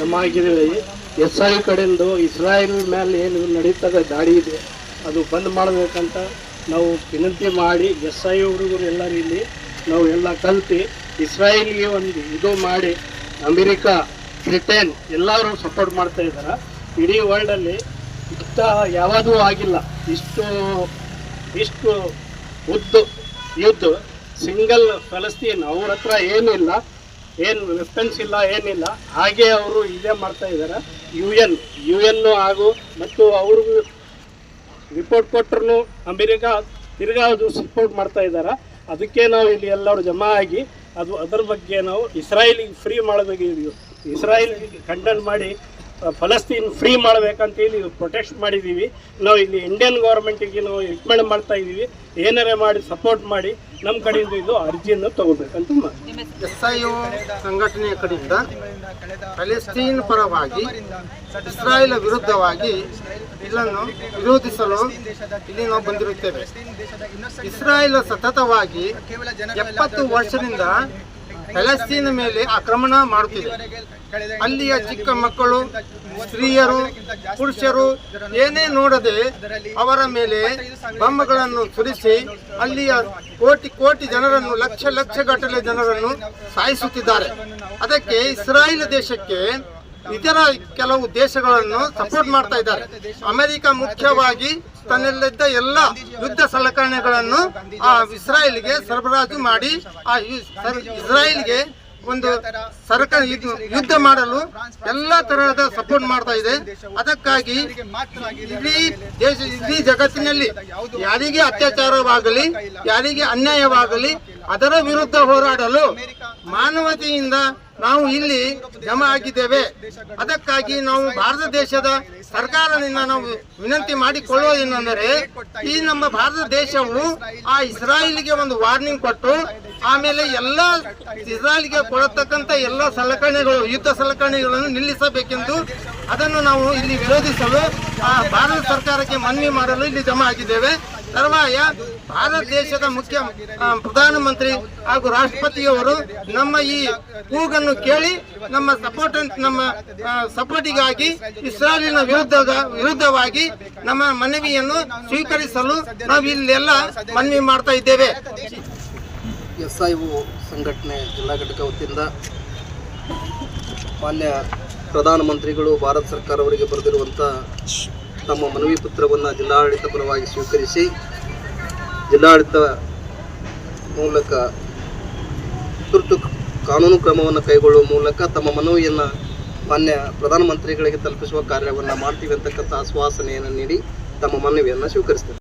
ಜಮಾ ಆಗಿದ್ದೀವಿ S I ಕಡೆಯಿಂದ ಇಸ್ರಾಯೇಲ್ ಮೇಲೆ ಏನು ನಡೀತದೆ ದಾಳಿ ಇದೆ, ಅದು ಬಂದ್ ಮಾಡಬೇಕಂತ ನಾವು ವಿನಂತಿ ಮಾಡಿ ಎಸ್ ಐ ಹುಡುಗರು ಎಲ್ಲರೂ ಇಲ್ಲಿ ನಾವು ಎಲ್ಲ ಕಲ್ತು ಇಸ್ರಾಯೇಲ್ಗೆ ಒಂದು ಇದು ಮಾಡಿ ಅಮೆರಿಕ, ಬ್ರಿಟನ್ ಎಲ್ಲರೂ ಸಪೋರ್ಟ್ ಮಾಡ್ತಾ ಇದ್ದಾರೆ. ಇಡೀ ವರ್ಲ್ಡಲ್ಲಿ ಇಂಥ ಯಾವುದೂ ಆಗಿಲ್ಲ. ಇಷ್ಟು ಇಷ್ಟು ಉದ್ದು, ಯುದ್ಧ, ಸಿಂಗಲ್ ಫಲಸ್ತೀನ್ ಅವ್ರ ಹತ್ರ ಏನಿಲ್ಲ. ಏನು ರೆಸ್ಪೆನ್ಸ್ ಇಲ್ಲ, ಏನಿಲ್ಲ. ಹಾಗೆ ಅವರು ಇದೇ ಮಾಡ್ತಾ ಇದ್ದಾರೆ. ಯು ಎನ್ ಯು ಎನ್ನು ಹಾಗೂ ಮತ್ತು ಅವ್ರಿಗೂ ರಿಪೋರ್ಟ್ ಕೊಟ್ಟರು ಅಮೆರಿಕಾ ತಿರ್ಗಾ ಅದು ಸಪೋರ್ಟ್ ಮಾಡ್ತಾ ಇದ್ದಾರೆ. ಅದಕ್ಕೆ ನಾವು ಇಲ್ಲಿ ಎಲ್ಲರೂ ಜಮಾ ಆಗಿ ಅದು ಅದರ ಬಗ್ಗೆ ನಾವು ಇಸ್ರಾಯೇಲಿಗೆ ಫ್ರೀ ಮಾಡಬೇಕು ಇಸ್ರಾಯೇಲ್ ಕಂಡನ್ ಮಾಡಿ ಫಲಸ್ತೀನ್ ಫ್ರೀ ಮಾಡಬೇಕಂತ ಹೇಳಿ ಪ್ರೊಟೆಸ್ಟ್ ಮಾಡಿದ್ದೀವಿ. ನಾವು ಇಲ್ಲಿ ಇಂಡಿಯನ್ ಗೌರ್ಮೆಂಟಿಗೆ ನಾವು ರಿಕಮೆಂಡ್ ಮಾಡ್ತಾ ಇದ್ದೀವಿ. ಏನಾರೇ ಮಾಡಿ ಸಪೋರ್ಟ್ ಮಾಡಿ ನಮ್ಮ ಕಡೆಯಿಂದ ಇದು ಅರ್ಜಿಯನ್ನು ತಗೋಬೇಕಂತ ಎಸ್ ಐ ಸಂಘಟನೆಯ ಕಡೆಯಿಂದ ಫಲಸ್ತೀನ್ ಪರವಾಗಿ ಇಸ್ರಾಯೇಲ್ ವಿರುದ್ಧವಾಗಿ ಇದನ್ನು ವಿರೋಧಿಸಲು ಇಲ್ಲಿ ನಾವು ಬಂದಿರುತ್ತೇವೆ. ಇಸ್ರಾಯೇಲ್ ಸತತವಾಗಿ ಎಪ್ಪತ್ತು ವರ್ಷದಿಂದ ಪ್ಯಾಲೆಸ್ತೀನ್ ಮೇಲೆ ಆಕ್ರಮಣ ಮಾಡುತ್ತಿದೆ. ಅಲ್ಲಿಯ ಚಿಕ್ಕ ಮಕ್ಕಳು, ಸ್ತ್ರೀಯರು, ಪುರುಷರು ಏನೇ ನೋಡದೆ ಅವರ ಮೇಲೆ ಬಾಂಬ್ಗಳನ್ನು ಸುರಿಸಿ ಅಲ್ಲಿಯ ಕೋಟಿ ಕೋಟಿ ಜನರನ್ನು, ಲಕ್ಷ ಲಕ್ಷ ಗಟ್ಟಲೆ ಜನರನ್ನು ಸಾಯಿಸುತ್ತಿದ್ದಾರೆ. ಅದಕ್ಕೆ ಇಸ್ರಾಯೇಲ್ ದೇಶಕ್ಕೆ ಇತರ ಕೆಲವು ದೇಶಗಳನ್ನು ಸಪೋರ್ಟ್ ಮಾಡ್ತಾ ಇದ್ದಾರೆ. ಅಮೆರಿಕ ಮುಖ್ಯವಾಗಿ ತನ್ನಲ್ಲಿದ್ದ ಎಲ್ಲ ಯುದ್ಧ ಸಲಕರಣೆಗಳನ್ನು ಆ ಇಸ್ರಾಯೇಲ್ಗೆ ಸರಬರಾಜು ಮಾಡಿ, ಆ ಇಸ್ರಾಯೇಲ್ಗೆ ಒಂದು ಸರ್ಕಾರ ಯುದ್ಧ ಮಾಡಲು ಎಲ್ಲ ತರಹದ ಸಪೋರ್ಟ್ ಮಾಡ್ತಾ ಇದೆ. ಅದಕ್ಕಾಗಿ ಇಡೀ ದೇಶ, ಇಡೀ ಜಗತ್ತಿನಲ್ಲಿ ಯಾರಿಗೆ ಅತ್ಯಾಚಾರವಾಗಲಿ, ಯಾರಿಗೆ ಅನ್ಯಾಯವಾಗಲಿ ಅದರ ವಿರುದ್ಧ ಹೋರಾಡಲು ಮಾನವತೆಯಿಂದ ನಾವು ಇಲ್ಲಿ ಜಮ ಆಗಿದ್ದೇವೆ. ಅದಕ್ಕಾಗಿ ನಾವು ಭಾರತ ದೇಶದ ಸರ್ಕಾರದಿಂದ ನಾವು ವಿನಂತಿ ಮಾಡಿಕೊಳ್ಳುವುದೇನೆಂದರೆ ಈ ನಮ್ಮ ಭಾರತ ದೇಶವು ಆ ಇಸ್ರಾಯೇಲ್ಗೆ ಒಂದು ವಾರ್ನಿಂಗ್ ಕೊಟ್ಟು, ಆಮೇಲೆ ಎಲ್ಲ ಇಸ್ರಾಯೇಲ್ಗೆ ಕೊಡತಕ್ಕಂಥ ಎಲ್ಲ ಸಲಕರಣೆಗಳು, ಯುದ್ಧ ಸಲಕರಣೆಗಳನ್ನು ನಿಲ್ಲಿಸಬೇಕೆಂದು ಅದನ್ನು ನಾವು ಇಲ್ಲಿ ವಿರೋಧಿಸಲು ಭಾರತ ಸರ್ಕಾರಕ್ಕೆ ಮನವಿ ಮಾಡಲು ಇಲ್ಲಿ ಜಮಾ ಆಗಿದ್ದೇವೆ. ತರುವಾಯ ಭಾರತ ದೇಶದ ಮುಖ್ಯ ಪ್ರಧಾನಮಂತ್ರಿ ಹಾಗೂ ರಾಷ್ಟ್ರಪತಿಯವರು ನಮ್ಮ ಈ ಕೂಗನ್ನು ಕೇಳಿ ನಮ್ಮ ಸಪೋರ್ಟ್ ನಮ್ಮ ಸಪೋರ್ಟಿಗಾಗಿ ಇಸ್ರಾಯೇಲಿನ ವಿರುದ್ಧ, ವಿರುದ್ಧವಾಗಿ ನಮ್ಮ ಮನವಿಯನ್ನು ಸ್ವೀಕರಿಸಲು ನಾವು ಇಲ್ಲೆಲ್ಲ ಮನವಿ ಮಾಡ್ತಾ ಇದ್ದೇವೆ. ಎಸ್ ಐ ಸಂಘಟನೆ ಜಿಲ್ಲಾ ಘಟಕ ವತಿಯಿಂದ ಮಾನ್ಯ ಪ್ರಧಾನಮಂತ್ರಿಗಳು ಭಾರತ ಸರ್ಕಾರವರಿಗೆ ಬರೆದಿರುವಂಥ ತಮ್ಮ ಮನವಿ ಪತ್ರವನ್ನು ಜಿಲ್ಲಾಡಳಿತ ಪರವಾಗಿ ಸ್ವೀಕರಿಸಿ ಜಿಲ್ಲಾಡಳಿತ ಮೂಲಕ ತುರ್ತು ಕಾನೂನು ಕ್ರಮವನ್ನು ಕೈಗೊಳ್ಳುವ ಮೂಲಕ ತಮ್ಮ ಮನವಿಯನ್ನು ಮಾನ್ಯ ಪ್ರಧಾನಮಂತ್ರಿಗಳಿಗೆ ತಲುಪಿಸುವ ಕಾರ್ಯವನ್ನು ಮಾಡ್ತೀವಿ ಅಂತಕ್ಕಂಥ ಆಶ್ವಾಸನೆಯನ್ನು ನೀಡಿ ತಮ್ಮ ಮನವಿಯನ್ನು ಸ್ವೀಕರಿಸ್ತೇವೆ.